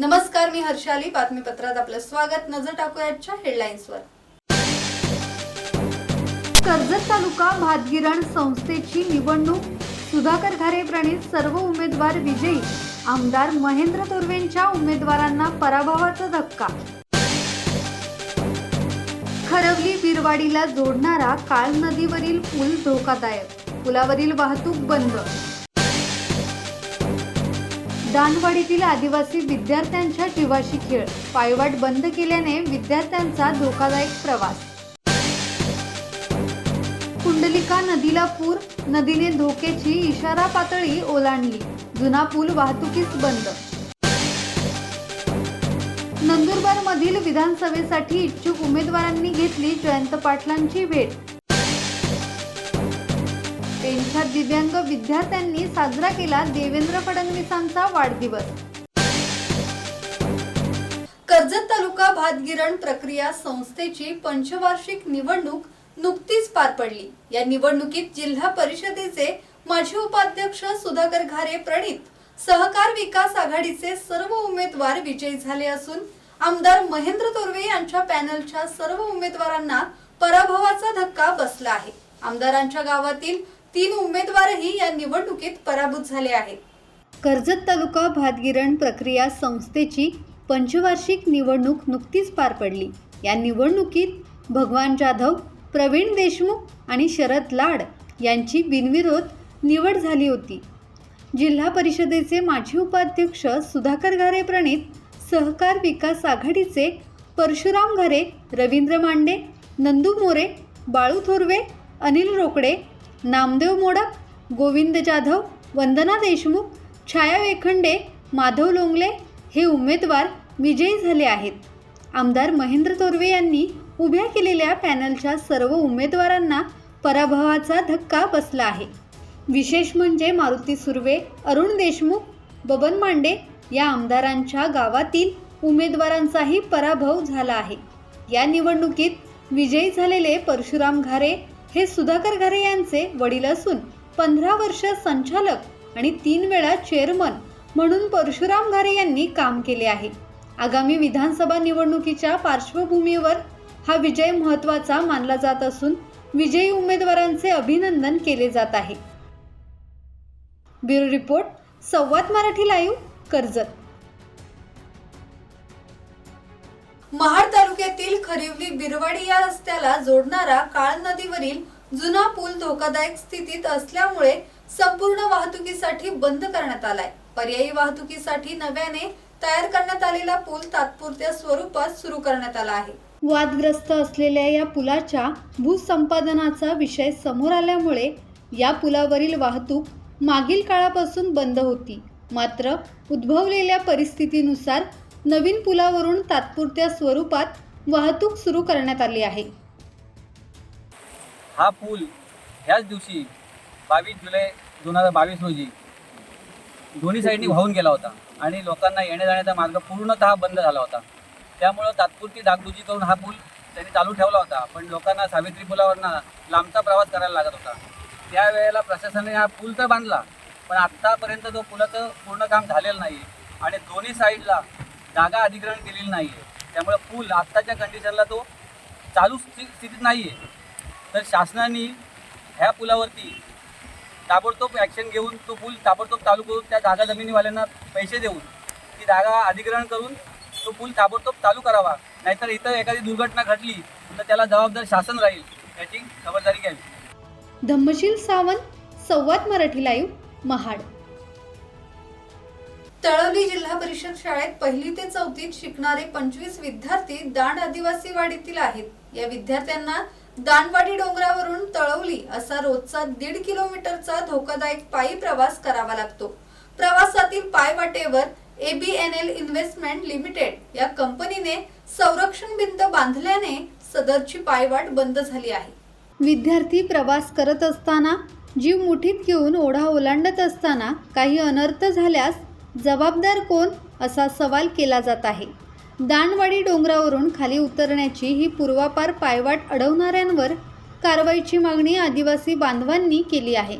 नमस्कार मी हर्षाली बातमीपत्रात आपलं स्वागत. नजर टाकूयाच्या हेडलाईन्सवर. कर्जत तालुका भातगिरण संस्थेची निवडणूक. सुधाकर घारे प्रणित सर्व उमेदवार विजयी. आमदार महेंद्र तुर्वेंच्या उमेदवारांना पराभवाचा धक्का. खरवली बिरवाडीला जोडणारा काळ नदीवरील पूल धोकादायक. पुलावरील वाहतूक बंद. दानवाडीतील आदिवासी विद्यार्थ्यांच्या जीवाशी खेळ. पायवाट बंद केल्याने विद्यार्थ्यांचा धोकादायक प्रवास. कुंडलिका नदीला पूर नदीने धोक्याची इशारा पातळी ओलांडली. जुना पूल वाहतुकीस बंद. नंदुरबार मधील विधानसभेसाठी इच्छुक उमेदवारांनी घेतली जयंत पाटलांची भेट. पेंछात दिव्यांग विद्यार्थ्यांनी साजरा केला देवेंद्र फडणवीसांचा वाढदिवस. कर्जत तालुका भातगिरण प्रक्रिया संस्थेची पंचवार्षिक निवडणूक नुकतीच पार पडली. या निवडणुकीत जिल्हा परिषदेचे माजी उपाध्यक्ष सुधाकर घारे प्रणित सहकार विकास आघाडीचे सर्व उमेदवार विजयी झाले असून आमदार महेंद्र तोरवे यांच्या पॅनलच्या सर्व उमेदवारांना पराभवाचा धक्का बसला आहे. आमदारांच्या गावातील तीन उमेदवारही या निवडणुकीत पराभूत झाले आहेत. कर्जत तालुका भातगिरण प्रक्रिया संस्थेची पंचवार्षिक निवडणूक नुकतीच पार पडली. या निवडणुकीत भगवान जाधव प्रवीण देशमुख आणि शरद लाड यांची बिनविरोध निवड झाली होती. जिल्हा परिषदेचे माजी उपाध्यक्ष सुधाकर घारे प्रणित सहकार विकास आघाडीचे परशुराम घारे रवींद्र मांडे नंदू मोरे बाळू थोरवे अनिल रोकडे नामदेव मोडक गोविंद जाधव वंदना देशमुख छाया वेखंडे माधव लोंगले हे उमेदवार विजयी झाले आहेत. आमदार महेंद्र तोरवे यांनी उभ्या केलेल्या पॅनलच्या सर्व उमेदवारांना पराभवाचा धक्का बसला आहे. विशेष म्हणजे मारुती सुर्वे अरुण देशमुख बबन मांडे या आमदारांच्या गावातील उमेदवारांचाही पराभव झाला आहे. या निवडणुकीत विजयी झालेले परशुराम घारे हे सुधाकर घारे यांचे वडील असून पंधरा वर्ष संचालक आणि तीन वेळा चेअरमन म्हणून परशुराम घारे यांनी काम केले आहे. आगामी विधानसभा निवडणुकीच्या पार्श्वभूमीवर हा विजय महत्त्वाचा मानला जात असून विजयी उमेदवारांचे अभिनंदन केले जात आहे. ब्युरो रिपोर्ट संवाद मराठी लाईव्ह कर्जत. महाड तालुक्यातील खरिवली बिरवाडी या रस्त्याला जोडणारा काळ नदीवरील जुना पूल धोकादायक स्थितीत असल्यामुळे संपूर्ण वाहतुकीसाठी बंद करण्यात आलाय. पर्यायी वाहतुकीसाठी नव्याने तयार करण्यात आलेला पूल तात्पुरत्या स्वरूपात सुरू करण्यात आला आहे. वादग्रस्त असलेल्या या पुलाच्या भूसंपादनाचा विषय समोर आल्यामुळे या पुलावरील वाहतूक मागील काळापासून बंद होती. मात्र उद्भवलेल्या परिस्थितीनुसार नवीन पुलावरून तात्पुरत्या स्वरूपात वाहतूक सुरू करण्यात आली आहे. हा पूल ह्याच दिवशी बावीस जुलै दोन हजार बावीस रोजी दोन्ही साईडनी वाहून गेला होता आणि लोकांना येण्या जाण्याचा मार्ग पूर्णतः बंद झाला होता. त्यामुळं तात्पुरती डागडुजी करून हा पूल त्यांनी चालू ठेवला होता पण लोकांना सावित्री पुलावरनं लांबचा प्रवास करायला लागत होता. त्यावेळेला प्रशासनाने हा पूल तर बांधला पण आत्तापर्यंत तो पुलाचं पूर्ण काम झालेलं नाही. आणि दोन्ही साईडला जागा अधिग्रहण केलेली नाही आहे त्यामुळे पूल आत्ताच्या कंडिशनला तो चालू स्थि- स्थितीत नाही आहे तर शासनाने ह्या पुलावरती ताबडतोब ॲक्शन घेऊन तो पूल ताबडतोब चालू करून त्या जागा जमिनीवाल्यांना पैसे देऊन ती जागा अधिग्रहण करून तो पूल ताबडतोब चालू करावा. नाहीतर इथं एखादी दुर्घटना घडली तर त्याला जबाबदार शासन राहील याची खबरदारी घ्यावी. धम्मशील सावंत संवाद मराठी लाईव्ह महाड. तळवली जिल्हा परिषद शाळेत पहिली ते चौथीत शिकणारे पंचवीस विद्यार्थी दांड आदिवासी वाडीतील आहेत. या विद्यार्थ्यांना दानवाडी डोंगरावरून तळवली असा रोजचा दीड किलोमीटरचा धोकादायक पायी प्रवास करावा लागतो. प्रवासातील पायवाटेवर एबीएनएल इन्व्हेस्टमेंट लिमिटेड या कंपनीने संरक्षण भिंत बांधल्याने सदरची पायवाट बंद झाली आहे. विद्यार्थी प्रवास करत असताना जीव मुठीत घेऊन ओढा ओलांडत असताना काही अनर्थ झाल्यास जबाबदार कोण असा सवाल केला जात आहे. दानवाडी डोंगरावरून खाली उतरण्याची ही पूर्वापार पायवाट अडवणाऱ्यांवर कारवाईची मागणी आदिवासी बांधवांनी केली आहे.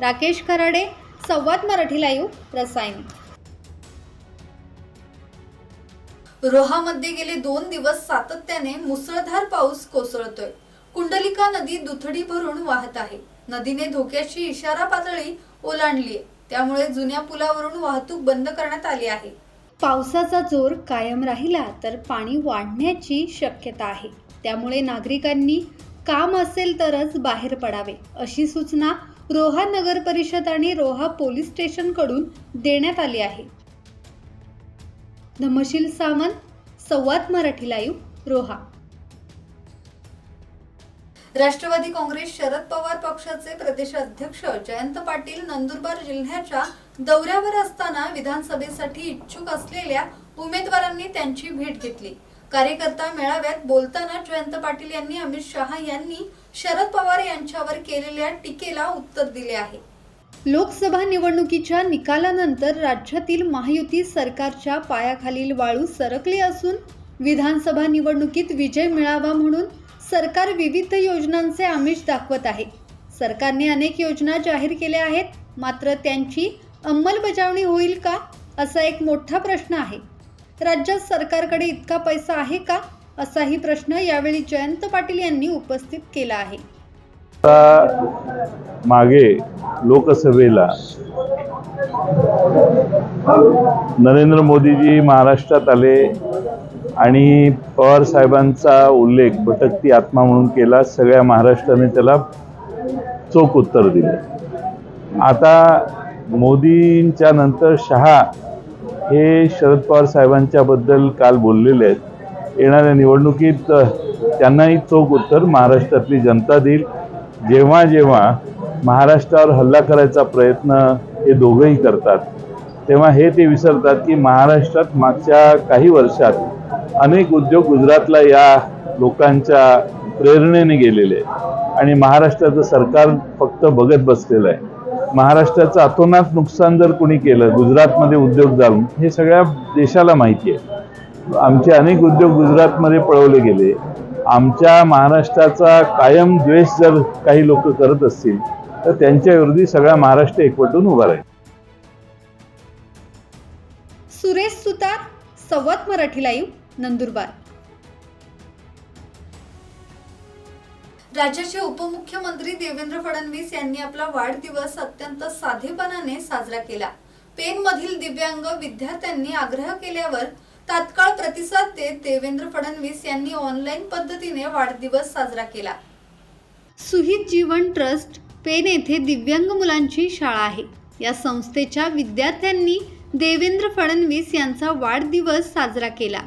राकेश खराडे संवाद मराठी लाईव्ह रसायन. रोहामध्ये गेले दोन दिवस सातत्याने मुसळधार पाऊस कोसळतोय. कुंडलिका नदी दुथडी भरून वाहत आहे. नदीने धोक्याची इशारा पातळी ओलांडली आहे त्यामुळे जुन्या पुलावरून वाहतूक बंद करण्यात आली आहे. पावसाचा जोर कायम राहिला तर पाणी वाढण्याची शक्यता आहे. त्यामुळे नागरिकांनी काम असेल तरच बाहेर पडावे अशी सूचना रोहा नगर परिषद आणि रोहा पोलीस स्टेशनकडून देण्यात आली आहे. धमशील सावंत संवाद मराठी लाईव्ह रोहा. राष्ट्रवादी काँग्रेस शरद पवार पक्षाचे प्रदेशाध्यक्ष जयंत पाटील नंदुरबार जिल्ह्याच्या दौऱ्यावर असताना विधानसभेसाठी इच्छुक असलेल्या उमेदवारांनी त्यांची भेट घेतली. कार्यकर्ता मेळाव्यात बोलताना जयंत पाटील यांनी अमित शहा यांनी शरद पवार यांच्यावर केलेल्या टीकेला उत्तर दिले आहे. लोकसभा निवडणुकीच्या निकालानंतर राज्यातील महायुती सरकारच्या पायाखालील वाळू सरकली असून विधानसभा निवडणुकीत विजय मिळावा म्हणून सरकार विविध योजनांचे आमिष दाखवत आहे. सरकारने अनेक योजना जाहीर केल्या आहेत मात्र त्यांची अंमलबजावणी होईल का असा एक मोठा प्रश्न आहे. राज्यात सरकारकडे इतका पैसा आहे का असाही प्रश्न यावेळी जयंत पाटील यांनी उपस्थित केला आहे. मागे लोकसभेला नरेंद्र मोदीजी महाराष्ट्रात आले. आणि पवार साहेबांचा उल्लेख भटकती आत्मा म्हणून केला सगळ्या महाराष्ट्राने त्याला चोख उत्तर दिले. आता मोदींच्या नंतर शहा हे शरद पवार साहेबांच्याबद्दल काल बोललेले आहेत. येणाऱ्या निवडणुकीत त्यांनाही चोख उत्तर महाराष्ट्रातली जनता देईल. जेव्हा जेव्हा महाराष्ट्रावर हल्ला करायचा प्रयत्न हे दोघंही करतात तेव्हा हे ते विसरतात की महाराष्ट्रात मागच्या काही वर्षात अनेक उद्योग गुजरातला या लोकांच्या प्रेरणेने गेलेले आणि महाराष्ट्राचं सरकार फक्त बघत बसलेलं आहे. महाराष्ट्राचं अतोनात नुकसान जर कोणी केलं गुजरातमध्ये उद्योग जाऊन हे सगळ्या देशाला माहिती आहे. आमचे अनेक उद्योग गुजरातमध्ये पळवले गेले. आमच्या महाराष्ट्राचा कायम द्वेष जर काही लोक करत असतील तर त्यांच्याविरोधी सगळा महाराष्ट्र एकवटून उभा राहील. सुरेश सुतार संवाद मराठी लाईव्ह. नंदुरबार. राज्याचे उपमुख्यमंत्री देवेंद्र फडणवीस यांनी आपला वाढदिवस अत्यंत साधेपणाने साजरा केला. पेन मधील दिव्यांग विद्यार्थ्यांनी आग्रह केल्यावर तात्काळ प्रतिसाद देत देवेंद्र फडणवीस यांनी ऑनलाईन पद्धतीने वाढदिवस साजरा केला. सुहित जीवन ट्रस्ट पेन येथे दिव्यांग मुलांची शाळा आहे. या संस्थेच्या विद्यार्थ्यांनी देवेंद्र फडणवीस यांचा वाढदिवस साजरा केला.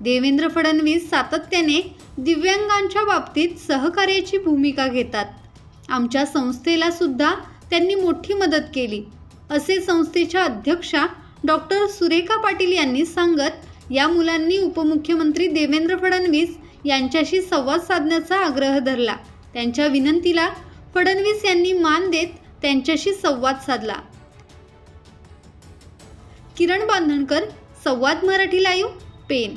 देवेंद्र फडणवीस सातत्याने दिव्यांगांच्या बाबतीत सहकार्याची भूमिका घेतात. आमच्या संस्थेला सुद्धा त्यांनी मोठी मदत केली. असे संस्थेच्या अध्यक्षा डॉक्टर सुरेखा पाटील यांनी सांगत या मुलांनी उपमुख्यमंत्री देवेंद्र फडणवीस यांच्याशी संवाद साधण्याचा आग्रह धरला. त्यांच्या विनंतीला फडणवीस यांनी मान देत त्यांच्याशी संवाद साधला. किरण बांधणकर संवाद मराठी लाईव्ह पेन